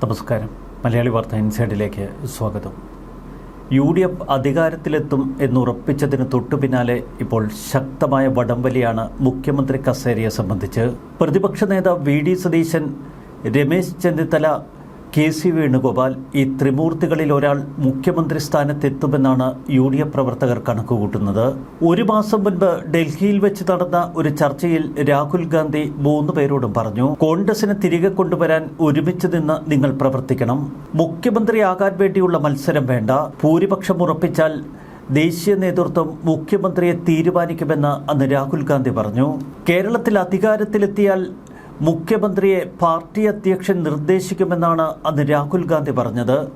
നമസ്കാരം. മലയാളി വാർത്ത ഇൻസൈഡിലേക്ക് സ്വാഗതം. യു ഡി എഫ് അധികാരത്തിലെത്തും എന്നുറപ്പിച്ചതിന് തൊട്ടു പിന്നാലെ ഇപ്പോൾ ശക്തമായ വടംവലിയാണ് മുഖ്യമന്ത്രി കസേരയെ സംബന്ധിച്ച്. പ്രതിപക്ഷ നേതാവ് V D Satheesan Ramesh Chennithala K C Venugopal ഈ ത്രിമൂർത്തികളിൽ ഒരാൾ മുഖ്യമന്ത്രി സ്ഥാനത്തെത്തുമെന്നാണ് യു ഡി എഫ് പ്രവർത്തകർ കണക്കുകൂട്ടുന്നത്. ഒരു മാസം മുൻപ് ഡൽഹിയിൽ വെച്ച് നടന്ന ഒരു ചർച്ചയിൽ രാഹുൽ ഗാന്ധി മൂന്ന് പേരോടും പറഞ്ഞു കോൺഗ്രസിനെ തിരികെ കൊണ്ടുവരാൻ ഒരുമിച്ച് നിന്ന് നിങ്ങൾ പ്രവർത്തിക്കണം. മുഖ്യമന്ത്രിയാകാൻ വേണ്ടിയുള്ള മത്സരം വേണ്ട. ഭൂരിപക്ഷം ഉറപ്പിച്ചാൽ ദേശീയ നേതൃത്വം മുഖ്യമന്ത്രിയെ തീരുമാനിക്കുമെന്ന് അന്ന് രാഹുൽ ഗാന്ധി പറഞ്ഞു. കേരളത്തിൽ അധികാരത്തിലെത്തിയാൽ മുഖ്യമന്ത്രിയെ പാർട്ടി അധ്യക്ഷൻ നിർദ്ദേശിക്കുമെന്നാണ് അന്ന് രാഹുൽ ഗാന്ധി പറഞ്ഞത്.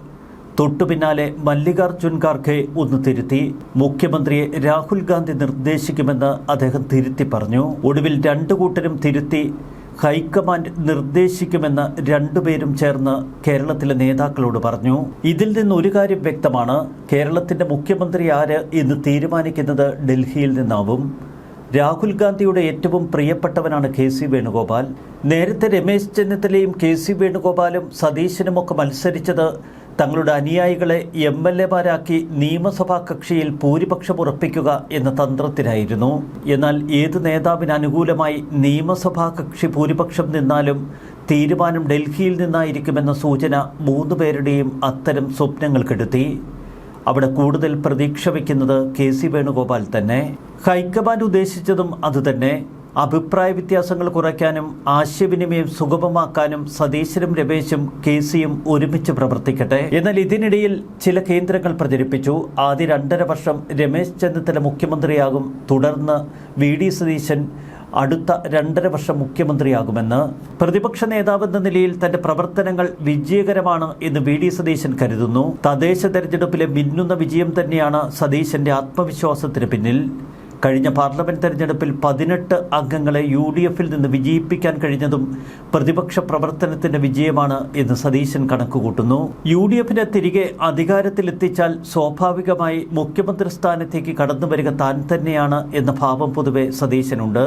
തൊട്ടു പിന്നാലെ മല്ലികാർജുൻ ഖാർഖെ ഒന്ന് തിരുത്തി. മുഖ്യമന്ത്രിയെ രാഹുൽ ഗാന്ധി നിർദ്ദേശിക്കുമെന്ന് അദ്ദേഹം തിരുത്തി പറഞ്ഞു. ഒടുവിൽ രണ്ടു കൂട്ടരും തിരുത്തി ഹൈക്കമാൻഡ് നിർദ്ദേശിക്കുമെന്ന് രണ്ടുപേരും ചേർന്ന് കേരളത്തിലെ നേതാക്കളോട് പറഞ്ഞു. ഇതിൽ നിന്ന് ഒരു കാര്യം വ്യക്തമാണ്. കേരളത്തിന്റെ മുഖ്യമന്ത്രി ആര് എന്ന് തീരുമാനിക്കുന്നത് ഡൽഹിയിൽ നിന്നാവും. രാഹുൽ ഗാന്ധിയുടെ ഏറ്റവും പ്രിയപ്പെട്ടവനാണ് കെ സി വേണുഗോപാൽ. നേരത്തെ രമേശ് ചെന്നിത്തലയും കെ സി വേണുഗോപാലും സതീശനുമൊക്കെ മത്സരിച്ചത് തങ്ങളുടെ അനുയായികളെ എം എൽ എമാരാക്കി നിയമസഭാ കക്ഷിയിൽ ഭൂരിപക്ഷം ഉറപ്പിക്കുക എന്ന തന്ത്രത്തിലായിരുന്നു. എന്നാൽ ഏത് നേതാവിന് അനുകൂലമായി നിയമസഭാ കക്ഷി ഭൂരിപക്ഷം നിന്നാലും തീരുമാനം ഡൽഹിയിൽ നിന്നായിരിക്കുമെന്ന സൂചന മൂന്ന് പേരുടെയും അത്തരം സ്വപ്നങ്ങൾ കെടുത്തി. അവിടെ കൂടുതൽ പ്രതീക്ഷ വയ്ക്കുന്നത് കെ സി വേണുഗോപാൽ തന്നെ. ഹൈക്കമാൻഡ് ഉദ്ദേശിച്ചതും അതുതന്നെ അഭിപ്രായ വ്യത്യാസങ്ങൾ കുറയ്ക്കാനും ആശയവിനിമയം സുഗമമാക്കാനും സതീശനും രമേശും കെ സിയും ഒരുമിച്ച് പ്രവർത്തിക്കട്ടെ. എന്നാൽ ഇതിനിടയിൽ ചില കേന്ദ്രങ്ങൾ പ്രചരിപ്പിച്ചു. ആദ്യ രണ്ടര വർഷം രമേശ് ചെന്നിത്തല മുഖ്യമന്ത്രിയാകും. തുടർന്ന് വി ഡി സതീശൻ അടുത്ത രണ്ടര വർഷം മുഖ്യമന്ത്രിയാകുമെന്ന്. പ്രതിപക്ഷ നേതാവെന്ന നിലയിൽ തന്റെ പ്രവർത്തനങ്ങൾ വിജയകരമാണ് എന്ന് വി ഡി സതീശൻ കരുതുന്നു. തദ്ദേശ തെരഞ്ഞെടുപ്പിലെ മിന്നുന്ന വിജയം തന്നെയാണ് സതീശന്റെ ആത്മവിശ്വാസത്തിന് പിന്നിൽ. കഴിഞ്ഞ പാർലമെന്റ് തെരഞ്ഞെടുപ്പിൽ പതിനെട്ട് അംഗങ്ങളെ യു ഡി എഫിൽ നിന്ന് വിജയിപ്പിക്കാൻ കഴിഞ്ഞതും പ്രതിപക്ഷ പ്രവർത്തനത്തിന്റെ വിജയമാണ് എന്ന് സതീശൻ കണക്കുകൂട്ടുന്നു. യു ഡി എഫിനെ തിരികെ അധികാരത്തിലെത്തിച്ചാൽ സ്വാഭാവികമായി മുഖ്യമന്ത്രി സ്ഥാനത്തേക്ക് കടന്നു വരിക താൻ തന്നെയാണ് എന്ന ഭാവം പൊതുവെ സതീശനുണ്ട്.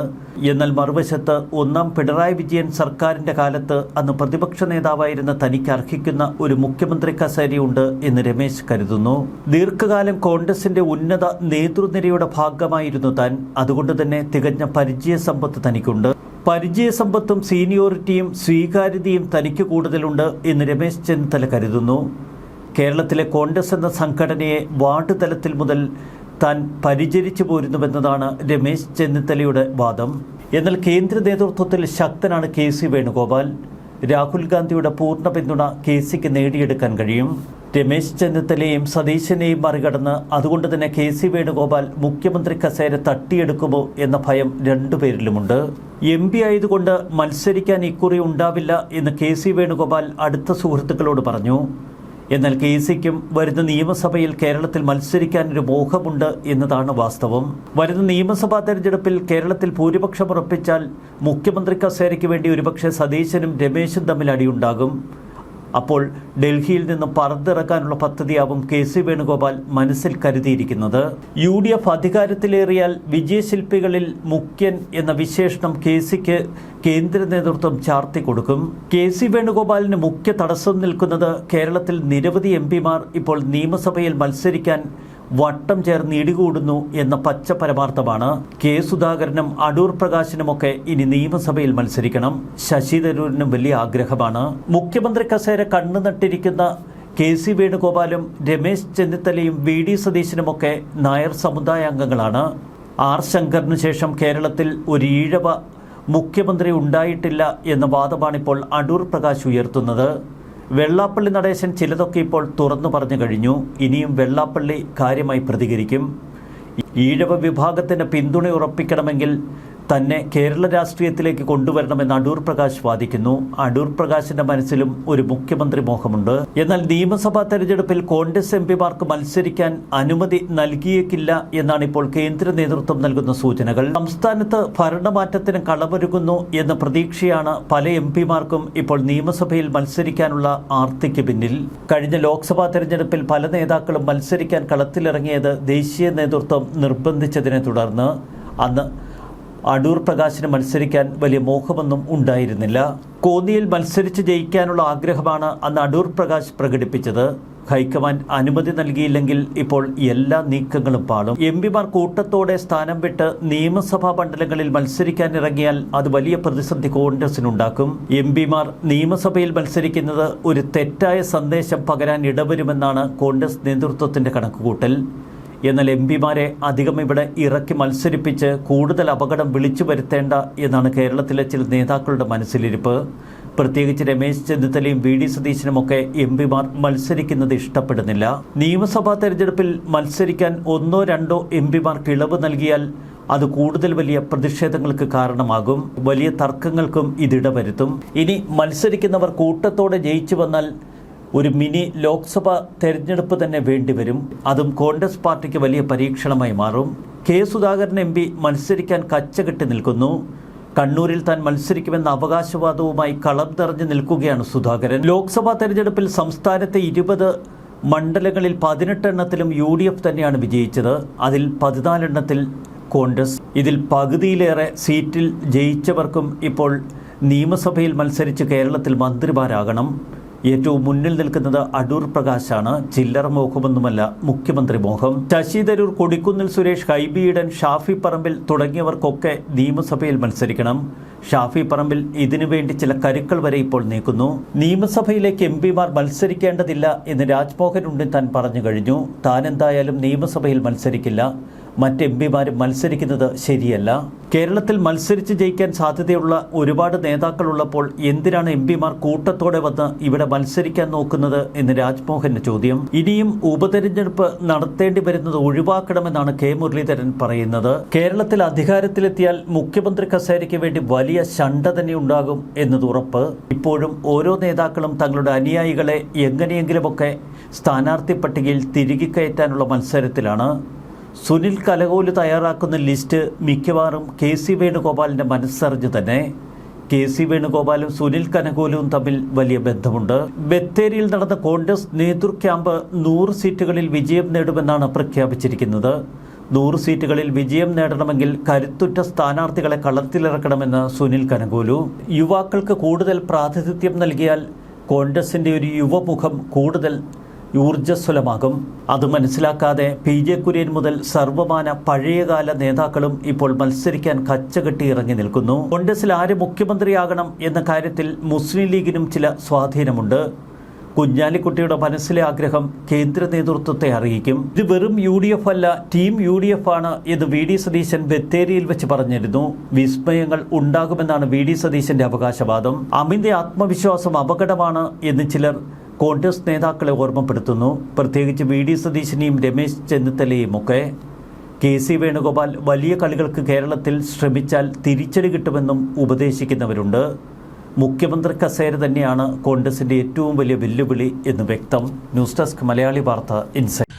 എന്നാൽ മറുവശത്ത് ഒന്നാം പിണറായി വിജയൻ സർക്കാരിന്റെ കാലത്ത് അന്ന് പ്രതിപക്ഷ നേതാവായിരുന്ന തനിക്ക് അർഹിക്കുന്ന ഒരു മുഖ്യമന്ത്രി കസേരയുണ്ട് എന്ന് രമേശ് കരുതുന്നു. ദീർഘകാലം കോൺഗ്രസിന്റെ ഉന്നത നേതൃനിരയുടെ ഭാഗമായിരുന്നു താൻ. അതുകൊണ്ട് തന്നെ തികഞ്ഞ പരിചയ സമ്പത്ത് തനിക്കുണ്ട്. പരിചയ സമ്പത്തും സീനിയോറിറ്റിയും സ്വീകാര്യതയും തനിക്ക് കൂടുതലുണ്ട് എന്ന് രമേശ് ചെന്നിത്തല കരുതുന്നു. കേരളത്തിലെ കോൺഗ്രസ് എന്ന സംഘടനയെ വാർഡ് തലത്തിൽ മുതൽ താൻ പരിചരിച്ചു പോരുന്നുവെന്നതാണ് രമേശ് ചെന്നിത്തലയുടെ വാദം. എന്നാൽ കേന്ദ്ര നേതൃത്വത്തിൽ ശക്തനാണ് കെ സി വേണുഗോപാൽ. രാഹുൽ ഗാന്ധിയുടെ പൂർണ പിന്തുണ കെ സിക്ക് നേടിയെടുക്കാൻ കഴിയും. രമേശ് ചെന്നിത്തലയും സതീശനെയും മറികടന്ന് അതുകൊണ്ട് തന്നെ കെ സി വേണുഗോപാൽ മുഖ്യമന്ത്രി കസേര തട്ടിയെടുക്കുമോ എന്ന ഭയം രണ്ടുപേരിലുമുണ്ട് എം പി ആയതുകൊണ്ട് മത്സരിക്കാൻ ഇക്കുറി ഉണ്ടാവില്ല എന്ന് കെ സി വേണുഗോപാൽ അടുത്ത സുഹൃത്തുക്കളോട് പറഞ്ഞു. എന്നാൽ കെ സിക്കും വരുന്ന നിയമസഭയിൽ കേരളത്തിൽ മത്സരിക്കാൻ ഒരു മോഹമുണ്ട് എന്നതാണ് വാസ്തവം. വരുന്ന നിയമസഭാ തെരഞ്ഞെടുപ്പിൽ കേരളത്തിൽ ഭൂരിപക്ഷം ഉറപ്പിച്ചാൽ മുഖ്യമന്ത്രി കസേരയ്ക്ക് വേണ്ടി ഒരുപക്ഷെ സതീശനും രമേശും തമ്മിൽ അടിയുണ്ടാകും. അപ്പോൾ ഡൽഹിയിൽ നിന്ന് പറന്നിറക്കാനുള്ള പദ്ധതിയാവും കെ സി വേണുഗോപാൽ മനസ്സിൽ കരുതിയിരിക്കുന്നത്. യു ഡി എഫ് അധികാരത്തിലേറിയാൽ വിജയശില്പികളിൽ മുഖ്യൻ എന്ന വിശേഷണം കെ സിക്ക് കേന്ദ്ര നേതൃത്വം ചാർത്തി കൊടുക്കും. കെ സി വേണുഗോപാലിന് മുഖ്യ തടസ്സം നിൽക്കുന്നത് കേരളത്തിൽ നിരവധി എം ഇപ്പോൾ നിയമസഭയിൽ മത്സരിക്കാൻ വട്ടം ചേർന്ന് ഇടികൂടുന്നു എന്ന പച്ച പരമാർത്ഥമാണ് കെ സുധാകരനും അടൂർ പ്രകാശിനുമൊക്കെ ഇനി നിയമസഭയിൽ മത്സരിക്കണം. ശശി തരൂരിനും വലിയ ആഗ്രഹമാണ്. മുഖ്യമന്ത്രി കസേര കണ്ണു നട്ടിരിക്കുന്ന കെ സി വേണുഗോപാലും രമേശ് ചെന്നിത്തലയും വി ഡി സതീശനുമൊക്കെ നായർ സമുദായ അംഗങ്ങളാണ്. ആർ ശങ്കറിനു ശേഷം കേരളത്തിൽ ഒരു ഈഴവ മുഖ്യമന്ത്രി ഉണ്ടായിട്ടില്ല എന്ന വാദമാണിപ്പോൾ അടൂർ പ്രകാശ് ഉയർത്തുന്നത്. വെള്ളാപ്പള്ളി നടേശൻ ചിലതൊക്കെ ഇപ്പോൾ തുറന്നു പറഞ്ഞു കഴിഞ്ഞു. ഇനിയും വെള്ളാപ്പള്ളി കാര്യമായി പ്രതികരിക്കും. ഈഴവ വിഭാഗത്തിന് പിന്തുണ ഉറപ്പിക്കണമെങ്കിൽ തന്നെ കേരള രാഷ്ട്രീയത്തിലേക്ക് കൊണ്ടുവരണമെന്ന് അടൂർ പ്രകാശ് വാദിക്കുന്നു. അടൂർ പ്രകാശിന്റെ മനസ്സിലും ഒരു മുഖ്യമന്ത്രി മോഹമുണ്ട്. എന്നാൽ നിയമസഭാ തെരഞ്ഞെടുപ്പിൽ കോൺഗ്രസ് എം പിമാർക്ക് മത്സരിക്കാൻ അനുമതി നൽകിയേക്കില്ല എന്നാണ് ഇപ്പോൾ കേന്ദ്ര നേതൃത്വം നൽകുന്ന സൂചനകൾ. സംസ്ഥാനത്ത് ഭരണമാറ്റത്തിന് കളമൊരുങ്ങുന്നു എന്ന പ്രതീക്ഷയാണ് പല എം പിമാർക്കും ഇപ്പോൾ നിയമസഭയിൽ മത്സരിക്കാനുള്ള ആർത്തിക്ക് പിന്നിൽ. കഴിഞ്ഞ ലോക്സഭാ തെരഞ്ഞെടുപ്പിൽ പല നേതാക്കളും മത്സരിക്കാൻ കളത്തിലിറങ്ങിയത് ദേശീയ നേതൃത്വം നിർബന്ധിച്ചതിനെ തുടർന്ന്. അന്ന് അടൂർ പ്രകാശിന് മത്സരിക്കാൻ വലിയ മോഹമൊന്നും ഉണ്ടായിരുന്നില്ല. കോന്നിയിൽ മത്സരിച്ച് ജയിക്കാനുള്ള ആഗ്രഹമാണ് അന്ന് അടൂർ പ്രകാശ് പ്രകടിപ്പിച്ചത്. ഹൈക്കമാൻഡ് അനുമതി നൽകിയില്ലെങ്കിൽ ഇപ്പോൾ എല്ലാ നീക്കങ്ങളും പാളും. എം പിമാർ കൂട്ടത്തോടെ സ്ഥാനം വിട്ട് നിയമസഭാ മണ്ഡലങ്ങളിൽ മത്സരിക്കാൻ ഇറങ്ങിയാൽ അത് വലിയ പ്രതിസന്ധി കോൺഗ്രസിനുണ്ടാക്കും. എം പിമാർ നിയമസഭയിൽ മത്സരിക്കുന്നത് ഒരു തെറ്റായ സന്ദേശം പകരാൻ ഇടവരുമെന്നാണ് കോൺഗ്രസ് നേതൃത്വത്തിന്റെ കണക്കുകൂട്ടൽ. എന്നാൽ എം പിമാരെ അധികം ഇവിടെ ഇറക്കി മത്സരിപ്പിച്ച് കൂടുതൽ അപകടം വിളിച്ചു വരുത്തേണ്ട എന്നാണ് കേരളത്തിലെ ചില നേതാക്കളുടെ മനസ്സിലിരിപ്പ്. പ്രത്യേകിച്ച് രമേശ് ചെന്നിത്തലയും വി ഡി സതീശനുമൊക്കെ എം പിമാർ മത്സരിക്കുന്നത് ഇഷ്ടപ്പെടുന്നില്ല. നിയമസഭാ തെരഞ്ഞെടുപ്പിൽ മത്സരിക്കാൻ ഒന്നോ രണ്ടോ എം പിമാർക്ക് ഇളവ് നൽകിയാൽ അത് കൂടുതൽ വലിയ പ്രതിഷേധങ്ങൾക്ക് കാരണമാകും. വലിയ തർക്കങ്ങൾക്കും ഇതിടവരുത്തും. ഇനി മത്സരിക്കുന്നവർ കൂട്ടത്തോടെ ജയിച്ചു വന്നാൽ ഒരു മിനി ലോക്സഭ തെരഞ്ഞെടുപ്പ് തന്നെ വേണ്ടിവരും. അതും കോൺഗ്രസ് പാർട്ടിക്ക് വലിയ പരീക്ഷണമായി മാറും. കെ സുധാകരൻ എം പി മത്സരിക്കാൻ കച്ചകെട്ടി നിൽക്കുന്നു. കണ്ണൂരിൽ താൻ മത്സരിക്കുമെന്ന അവകാശവാദവുമായി കളം തെറഞ്ഞു നിൽക്കുകയാണ് സുധാകരൻ. ലോക്സഭാ തെരഞ്ഞെടുപ്പിൽ സംസ്ഥാനത്തെ ഇരുപത് മണ്ഡലങ്ങളിൽ പതിനെട്ടെണ്ണത്തിലും യു ഡി എഫ് തന്നെയാണ് വിജയിച്ചത്. അതിൽ പതിനാലെണ്ണത്തിൽ കോൺഗ്രസ്. ഇതിൽ പകുതിയിലേറെ സീറ്റിൽ ജയിച്ചവർക്കും ഇപ്പോൾ നിയമസഭയിൽ മത്സരിച്ച് കേരളത്തിൽ മന്ത്രിമാരാകണം. ഏറ്റവും മുന്നിൽ നിൽക്കുന്നത് അടൂർ പ്രകാശാണ്. ചില്ലറ മോഹമൊന്നുമല്ല മുഖ്യമന്ത്രി മോഹം. ശശി തരൂർ കൊടിക്കുന്നിൽ സുരേഷ് ഹൈബിയിടൻ ഷാഫി പറമ്പിൽ തുടങ്ങിയവർക്കൊക്കെ നിയമസഭയിൽ മത്സരിക്കണം. ഷാഫി പറമ്പിൽ ഇതിനുവേണ്ടി ചില കരുക്കൾ വരെ ഇപ്പോൾ നീക്കുന്നു. നിയമസഭയിലേക്ക് എം പിമാർ മത്സരിക്കേണ്ടതില്ല എന്ന് രാജ്മോഹൻ ഉണ്ണിത്താൻ പറഞ്ഞു കഴിഞ്ഞു. താൻ എന്തായാലും നിയമസഭയിൽ മത്സരിക്കില്ല. മറ്റ് എം പിമാരും മത്സരിക്കുന്നത് ശരിയല്ല. കേരളത്തിൽ മത്സരിച്ച് ജയിക്കാൻ സാധ്യതയുള്ള ഒരുപാട് നേതാക്കളുള്ളപ്പോൾ എന്തിനാണ് എം പിമാർ കൂട്ടത്തോടെ വന്ന് ഇവിടെ മത്സരിക്കാൻ നോക്കുന്നത് എന്ന് രാജ്മോഹന്റെ ചോദ്യം. ഇനിയും ഉപതെരഞ്ഞെടുപ്പ് നടത്തേണ്ടി വരുന്നത് ഒഴിവാക്കണമെന്നാണ് കെ മുരളീധരൻ പറയുന്നത്. കേരളത്തിൽ അധികാരത്തിലെത്തിയാൽ മുഖ്യമന്ത്രി കസേരയ്ക്ക് വേണ്ടി വലിയ ശണ്ട തന്നെ ഉണ്ടാകും എന്നത് ഉറപ്പ്. ഇപ്പോഴും ഓരോ നേതാക്കളും തങ്ങളുടെ അനുയായികളെ എങ്ങനെയെങ്കിലുമൊക്കെ സ്ഥാനാർത്ഥി പട്ടികയിൽ തിരികെ കയറ്റാനുള്ള മത്സരത്തിലാണ്. സുനിൽ കലകോൽ തയ്യാറാക്കുന്ന ലിസ്റ്റ് മിക്കവാറും കെ സി വേണുഗോപാലിന്റെ മനസ്സറിഞ്ഞ് തന്നെ. കെ സി വേണുഗോപാലും സുനിൽ കനകോലും തമ്മിൽ വലിയ ബന്ധമുണ്ട്. ബത്തേരിയിൽ നടന്ന കോൺഗ്രസ് നേതൃ ക്യാമ്പ് നൂറ് സീറ്റുകളിൽ വിജയം നേടുമെന്നാണ് പ്രഖ്യാപിച്ചിരിക്കുന്നത്. നൂറ് സീറ്റുകളിൽ വിജയം നേടണമെങ്കിൽ കരുത്തുറ്റ സ്ഥാനാർത്ഥികളെ കളത്തിലിറക്കണമെന്ന് സുനിൽ കനകോലു. യുവാക്കൾക്ക് കൂടുതൽ പ്രാതിനിധ്യം നൽകിയാൽ കോൺഗ്രസിന്റെ ഒരു യുവമുഖം കൂടുതൽ ഊർജസ്വലമാകും. അത് മനസ്സിലാക്കാതെ പി ജെ കുര്യൻ മുതൽ സർവമാന പഴയകാല നേതാക്കളും ഇപ്പോൾ മത്സരിക്കാൻ കച്ചകെട്ടി ഇറങ്ങി നിൽക്കുന്നു. കോൺഗ്രസിൽ ആര് മുഖ്യമന്ത്രിയാകണം എന്ന കാര്യത്തിൽ മുസ്ലിം ലീഗിനും ചില സ്വാധീനമുണ്ട്. കുഞ്ഞാലിക്കുട്ടിയുടെ മനസ്സിലെ ആഗ്രഹം കേന്ദ്ര നേതൃത്വത്തെ അറിയിക്കും. ഇത് വെറും യു ഡി എഫ് അല്ല ടീം യു ഡി എഫ് ആണ് എന്ന് വി ഡി സതീശൻ ബത്തേരിയിൽ വെച്ച് പറഞ്ഞിരുന്നു. വിസ്മയങ്ങൾ ഉണ്ടാകുമെന്നാണ് വി ഡി സതീശന്റെ അവകാശവാദം. അമിത ആത്മവിശ്വാസം അപകടമാണ് എന്ന് ചിലർ കോൺഗ്രസ് നേതാക്കളെ ഓർമ്മപ്പെടുത്തുന്നു. പ്രത്യേകിച്ച് വി ഡി സതീശനെയും രമേശ് ചെന്നിത്തലയും ഒക്കെ. കെ സി വേണുഗോപാൽ വലിയ കളികൾക്ക് കേരളത്തിൽ ശ്രമിച്ചാൽ തിരിച്ചടി കിട്ടുമെന്നും ഉപദേശിക്കുന്നവരുണ്ട്. മുഖ്യമന്ത്രി കസേര തന്നെയാണ് കോൺഗ്രസിന്റെ ഏറ്റവും വലിയ വെല്ലുവിളി എന്ന് വ്യക്തം. ന്യൂസ് ഡെസ്ക് മലയാളി വാർത്ത ഇൻസൈറ്റ്